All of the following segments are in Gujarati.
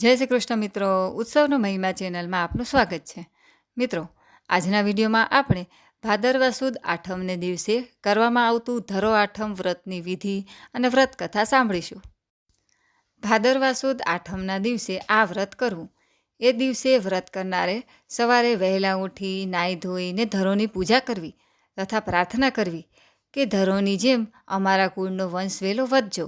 જય શ્રી કૃષ્ણ મિત્રો, ઉત્સવનો મહિમા ચેનલમાં આપનું સ્વાગત છે. મિત્રો, આજના વિડીયોમાં આપણે ભાદરવા સુદ આઠમને દિવસે કરવામાં આવતું ધરો આઠમ વ્રતની વિધિ અને વ્રત કથા સાંભળીશું. ભાદરવા સુદ આઠમના દિવસે આ વ્રત કરવું. એ દિવસે વ્રત કરનારે સવારે વહેલા ઉઠી, નાહી ધોઈને ધરોની પૂજા કરવી તથા પ્રાર્થના કરવી કે ધરોની જેમ અમારા કુળનો વંશ વહેલો વધજો.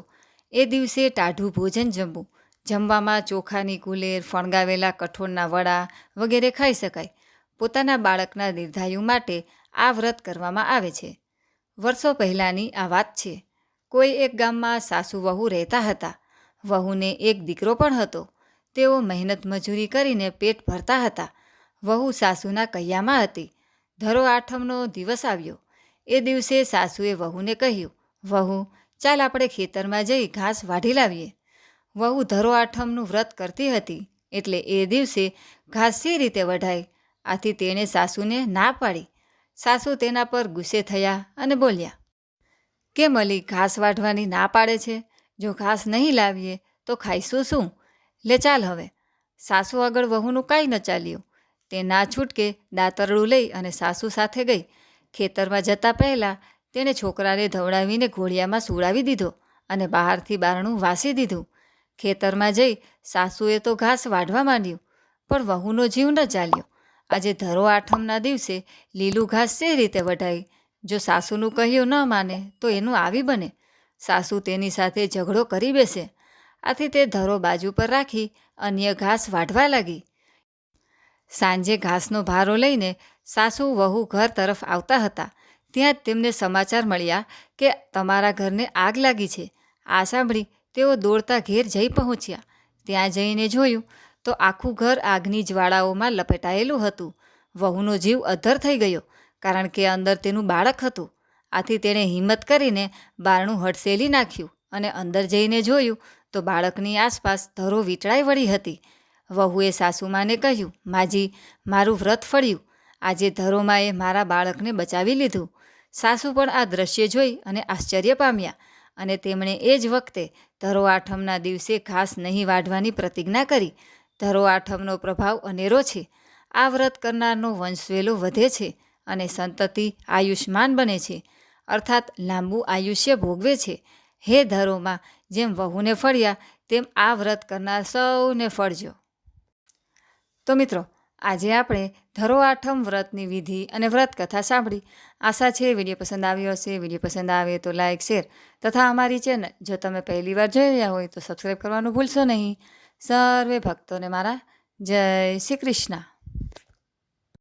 એ દિવસે ટાઢું ભોજન જમવું. જમવામાં ચોખાની કુલેર, ફણગાવેલા કઠોળના વડા વગેરે ખાઈ શકાય. પોતાના બાળકના દીર્ઘાયુ માટે આ વ્રત કરવામાં આવે છે. વર્ષો પહેલાંની આ વાત છે. કોઈ એક ગામમાં સાસુ વહુ રહેતા હતા. વહુને એક દીકરો પણ હતો. તેઓ મહેનત મજૂરી કરીને પેટ ભરતા હતા. વહુ સાસુના કૈયામાં હતી. ધરો આઠમનો દિવસ આવ્યો. એ દિવસે સાસુએ વહુને કહ્યું, વહુ, ચાલ આપણે ખેતરમાં જઈ ઘાસ વાઢી લાવીએ. વહુ ધરો આઠમનું વ્રત કરતી હતી એટલે એ દિવસે ઘાસ રીતે વઢાઈ. આથી તેણે સાસુને ના પાડી. સાસુ તેના પર ગુસ્સે થયા અને બોલ્યા, કેમ અલી ઘાસ વાઢવાની ના પાડે છે? જો ઘાસ નહીં લાવીએ તો ખાઈશું શું? લે ચાલ હવે. સાસુ આગળ વહુનું કાંઈ ન ચાલ્યું. તે ના છૂટકે દાતરડું લઈ અને સાસુ સાથે ગઈ. ખેતરમાં જતાં પહેલાં તેણે છોકરાને ધવડાવીને ઘોડિયામાં સુડાવી દીધો અને બહારથી બારણું વાસી દીધું. ખેતરમાં જઈ સાસુએ તો ઘાસ વાઢવા માંડ્યું, પણ વહુનો જીવ ન ચાલ્યો. આજે ધરો આઠમના દિવસે લીલું ઘાસ સે રીતે વઢાઈ, જો સાસુનું કહ્યું ન માને તો એનું આવી બને. સાસુ તેની સાથે ઝઘડો કરી બેસે. આથી તે ધરો બાજુ પર રાખી અન્ય ઘાસ વાઢવા લાગી. સાંજે ઘાસનો ભારો લઈને સાસુ વહુ ઘર તરફ આવતા હતા. ત્યાં જ તેમને સમાચાર મળ્યા કે તમારા ઘરને આગ લાગી છે. આ સાંભળી તેઓ દોડતા ઘેર જઈ પહોંચ્યા. ત્યાં જઈને જોયું તો આખું ઘર આગની જ્વાળાઓમાં લપેટાયેલું હતું. વહુનો જીવ અધ્ધર થઈ ગયો, કારણ કે અંદર તેનું બાળક હતું. આથી તેણે હિંમત કરીને બારણું હડસેલી નાખ્યું અને અંદર જઈને જોયું તો બાળકની આસપાસ ધરો વીંટળાઈ વળી હતી. વહુએ સાસુમાને કહ્યું, માજી, મારું વ્રત ફળ્યું. આજે ધરોમાએ મારા બાળકને બચાવી લીધું. સાસુ પણ આ દ્રશ્ય જોઈ અને આશ્ચર્ય પામ્યા. અને તેમણે એ જ વખતે ધરો આઠમના દિવસે ઘાસ નહીં વાઢવાની પ્રતિજ્ઞા કરી. ધરો આઠમનો પ્રભાવ અનેરો છે. આ વ્રત કરનારનો વંશવેલો વધે છે અને સંતતિ આયુષ્માન બને છે. અર્થાત લાંબુ આયુષ્ય ભોગવે છે. હે ધરોમાં, જેમ વહુને ફળ્યા, તેમ આ વ્રત કરનાર સૌને ફળજો. તો મિત્રો આજે આપણે ધરો આઠમ વ્રતની વિધિ અને વ્રત કથા સાંભળી. આશા છે વીડિયો પસંદ આવ્યો હશે. વીડિયો પસંદ આવે તો લાઇક શેર તથા અમારી ચેનલ જો તમે પહેલી વાર જોઈ રહ્યા હોય તો સબસ્ક્રાઈબ કરવાનું ભૂલશો નહીં. સર્વે ભક્તોને મારા જય શ્રી કૃષ્ણ.